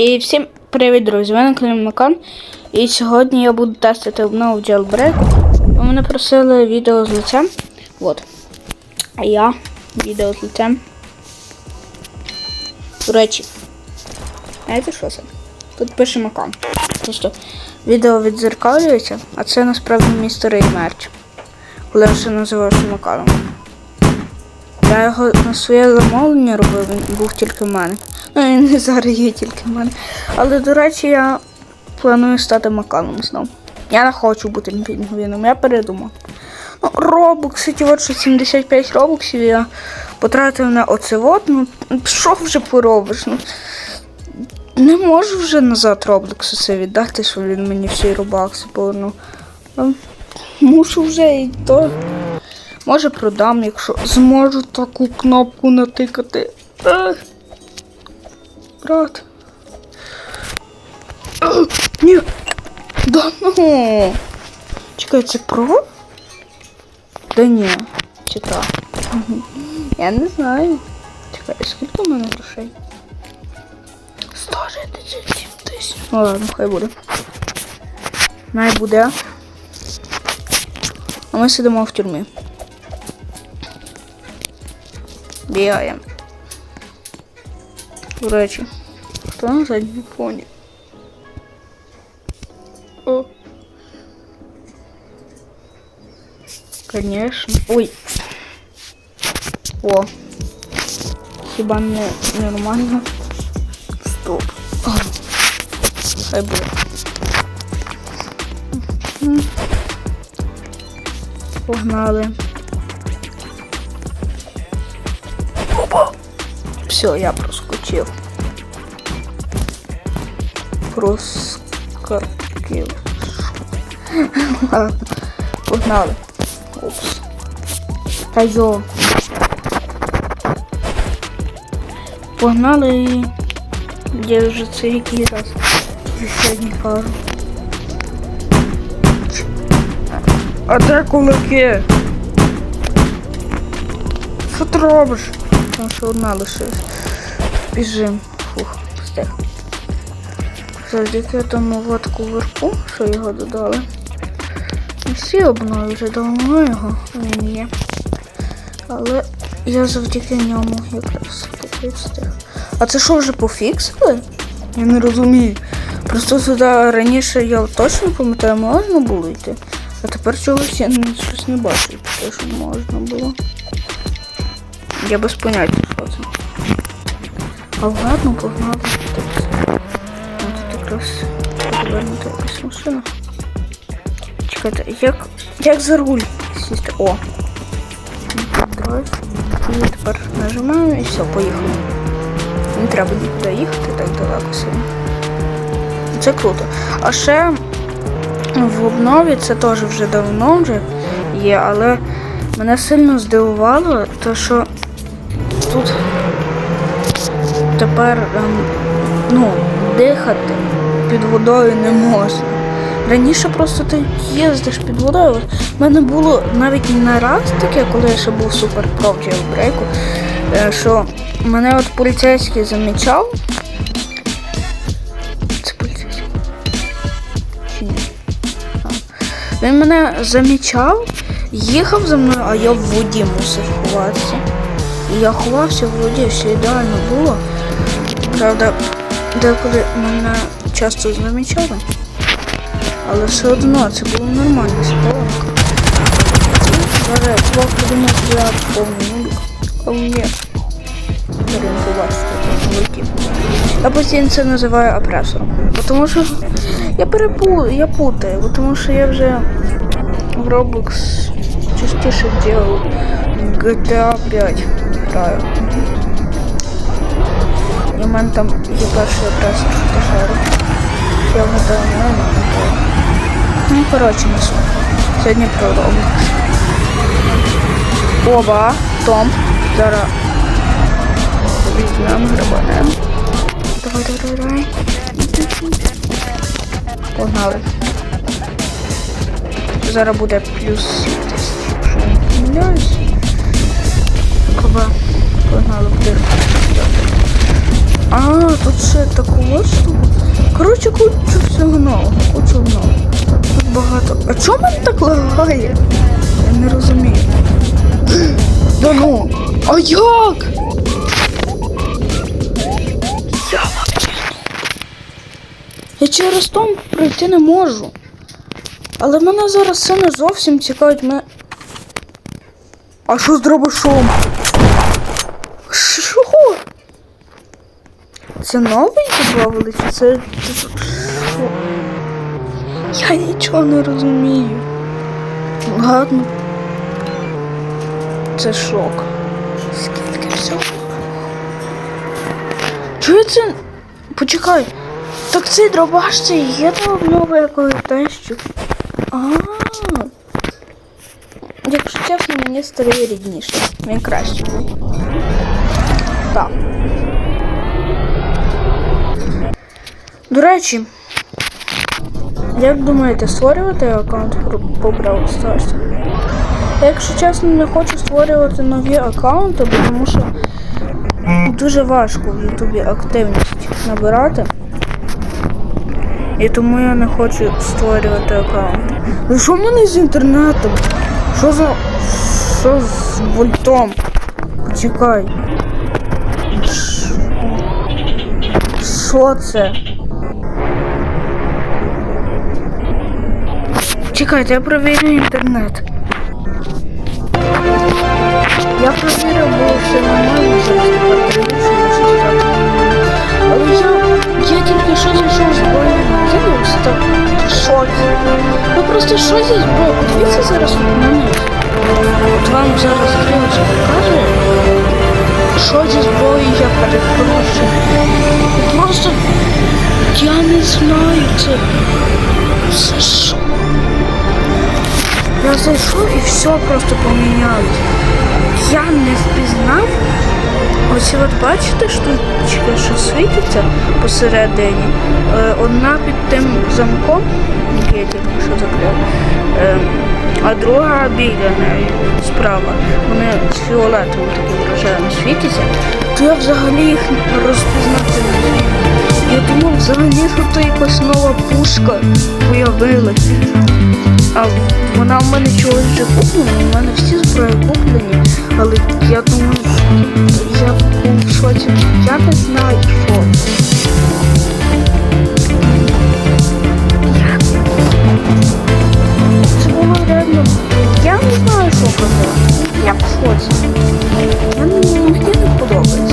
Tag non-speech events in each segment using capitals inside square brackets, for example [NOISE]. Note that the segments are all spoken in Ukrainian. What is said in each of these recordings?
І всім привіт, друзі! На каналі Макан. І сьогодні я буду тестити обнову Jailbreak. Ви мене просили відео з лицем. Вот. А я відео з лицем. До речі. Знаєте що це? Тут пише Макан. Просто відео відзеркалюється, а це насправді мій старий мерч. Коли я ще називався Маканом. Я його на своє замовлення робив, він був тільки в мене. Ну він і зараз є тільки в мене. Але, до речі, я планую стати маканом знов. Я не хочу бути пінгвіном, я передумав. Ну, робокси, от що 75 робоксів я потратив на оце от, ну що вже поробиш? Ну, не можу вже назад Роблоксу це віддати, що він мені всі робакси повернув. Ну, Мушу вже і то. Може продам, якщо зможу таку кнопку натикати. Ех. Брат. Ех, Ні. Да ну. Чекай, це про? Да ні. Чи так? Я не знаю. Чекай, скільки в мене грошей? 167 тисяч. Ну ладно, хай буде. Най буде. А ми сидимо в тюрмі. Бігаємо. До речі, хто на задньому фоні? О. Конечно. Ой. О. Хіба не нормально? Стоп. А. Хай буде. Мгм. Погнали. Все, я проскочив. [LAUGHS] Ладно, Погнали. Опс. Та йо. Погнали. Я вже це який раз. Вже сьогодні кажу. А де кулаки? Що ти робиш? Там ще одна лишилась. Біжим. Фух, встиг. Завдяки тому от кувырку, що його додали. Всі обнови вже давно його він є. Але я завдяки ньому якраз таки встиг. А це що вже пофіксили? Я не розумію. Просто туди раніше я точно пам'ятаю, можна було йти. А тепер чогось я щось не бачу, те, що можна було. Я без поняття, що це. А ладно, погнали. Тут, якраз повернута якась машина. Чекайте, як, як за руль сісти? О! Драйв. І тепер нажимаємо і все, поїхали. Не треба нікуди їхати так далеко сильно. Це круто. А ще в обнові це теж вже давно вже є, але мене сильно здивувало, то що тут тепер ем, ну, дихати під водою не можна. Раніше просто ти їздиш під водою. В мене було навіть не раз таке, коли я ще був супер про в джейлбрейку, е, що мене от поліцейський замічав. Це поліцейський. Чи? Він мене замічав, їхав за мною, а я в воді мусив ховатися. І я ховався в воді, все ідеально було. Правда, деколи мене часто замічали. Але все одно це було нормально схованка. Зараз я подумав, що я повний нулік. А ні. Ринку бачите, великі. Я постійно це називаю опресором. Тому що я перепу... я путаю, тому що я вже в Roblox частіше делал GTA 5 граю. І в мене там є перший хто шарить. Я вгадаю, не пам'ятаю. Ну, коротше, не суть. Сьогодні про Roblox. Оба, Том. Зараз візьмемо грибанем. Давай, давай, давай. Погнали. Зараз буде плюс 7 тисяч, якщо я не помиляюсь. Оба. Погнали в дирку. А, тут ще таку ось штуку. Коротше, кучу всього нового, кучу нового. Тут багато. А чому мене так лагає? Я не розумію. [GASPS] Да ну. А як? Я Я через том пройти не можу. Але мене зараз це не зовсім цікавить. Мене... А що з дробашом? Що? Це новий додавали? Чи це. Я нічого не розумію. Ладно. Це шок. Скільки всього? Чого це? Почекай. Так цей дробаш це є обнова якої тещу. А. Якщо чесно, мені старий рідніше. Він краще. Так. До речі, як думаєте, створювати аккаунт по Brawl Stars? Я, якщо чесно, не хочу створювати нові аккаунти, бо тому що дуже важко в Ютубі активність набирати. І тому я не хочу створювати аккаунт. Ну що в мене з інтернетом? Що за. Що з вольтом? Почекай. Що це? Чекайте, я проверю інтернет. Я проверю, бо все нормально, зараз дивлюся, зайшов і все просто помінялось. Я не впізнав. Ось от бачите штучки, що світиться посередині. Е, Одна під тим замком, який я тільки що закрив, е, а друга біля неї справа. Вони з фіолетовим таким рожевим світяться, то я взагалі їх розпізнати не зміг. Я думав, взагалі, то якась нова пушка появилася. А вона в мене чогось вже куплена, у мене всі зброї куплені, але я думаю, я був в шоці. Я не знаю, що. Це було реально. Я не знаю, що казати. Я в шоці. Мені не подобається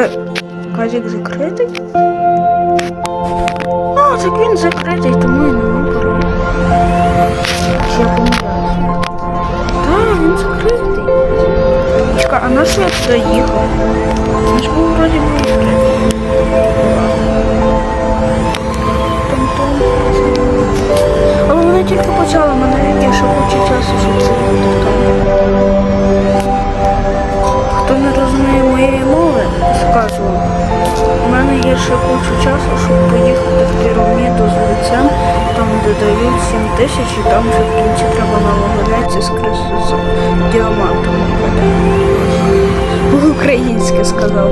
Чекай. Казик закритий? А, так він закритий, тому і нема паролю. Я помиляюся. Так, він закритий. Чекай, а на що я туди їхав? Ми ж був вроді би відкритий. Але вона тільки почала, мене є ще куча є ще кучу часу, щоб поїхати в піраміду з лицем, там додають 7 тисяч, і там вже в кінці треба налагодитися з діамантом. Українське сказав.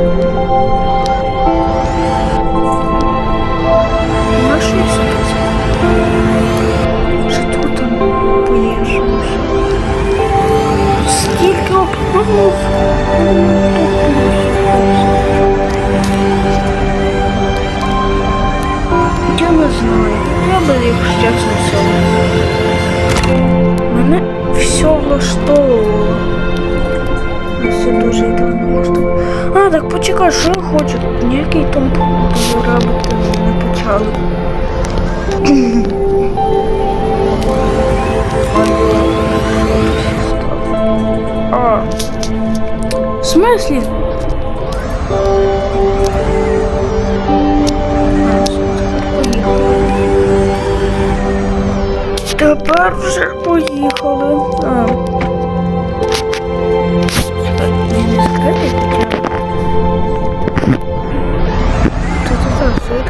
Так почекай, що я хочу? Ніякий том робити не почали. А. В смысле? Тепер вже поїхали. А. Він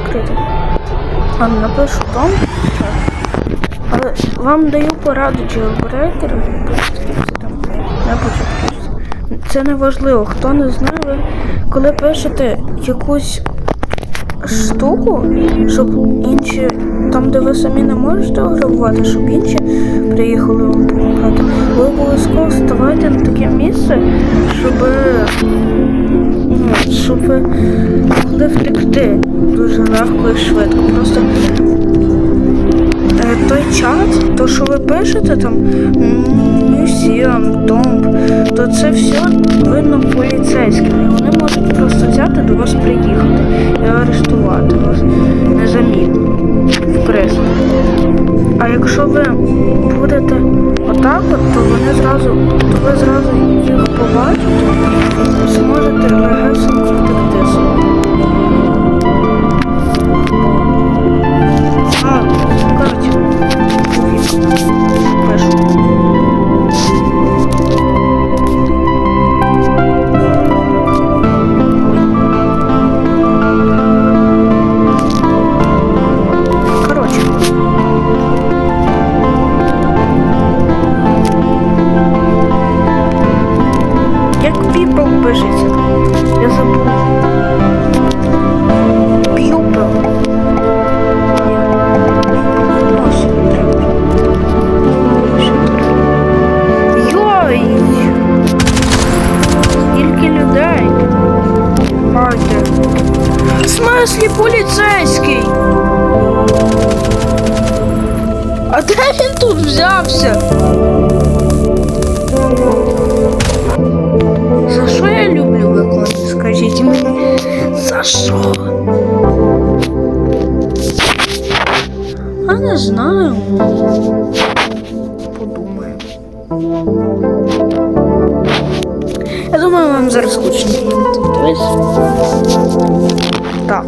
відкрито. А напишу там. Але вам даю пораду джейлбрейкерам. Там на початку. Це не важливо. Хто не знає, ви коли пишете якусь штуку, щоб інші, там, де ви самі не можете грабувати, щоб інші приїхали вам допомагати, ви обов'язково ставайте на таке місце, щоб, щоб могли втекти дуже легко і швидко. Просто е, той чат, то що ви пишете там мюсіам, домб, то це все видно поліцейським. І вони можуть просто взяти до вас приїхати і арештувати вас незамітно в пристрій. А якщо ви будете отак, от, то вони зразу, то ви зразу їх побачите зможете легесенько втектися. А, коротше, пишу. Взявся? За що я люблю виконати? Скажіть мені, за що? А не знаю. Подумаю. Я думаю, вам зараз скучно. Так.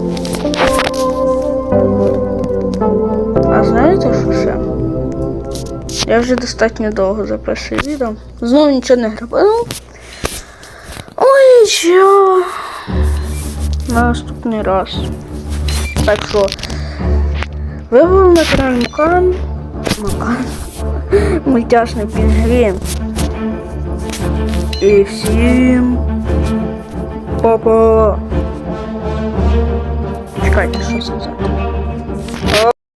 Я вже достатньо довго записую відео. Знову нічого не грабив. Ой, що на наступний раз. Так що вибрав на канал Макан. Макан. Мультяшний пінгвін. І всім папа. Чекайте, що це за...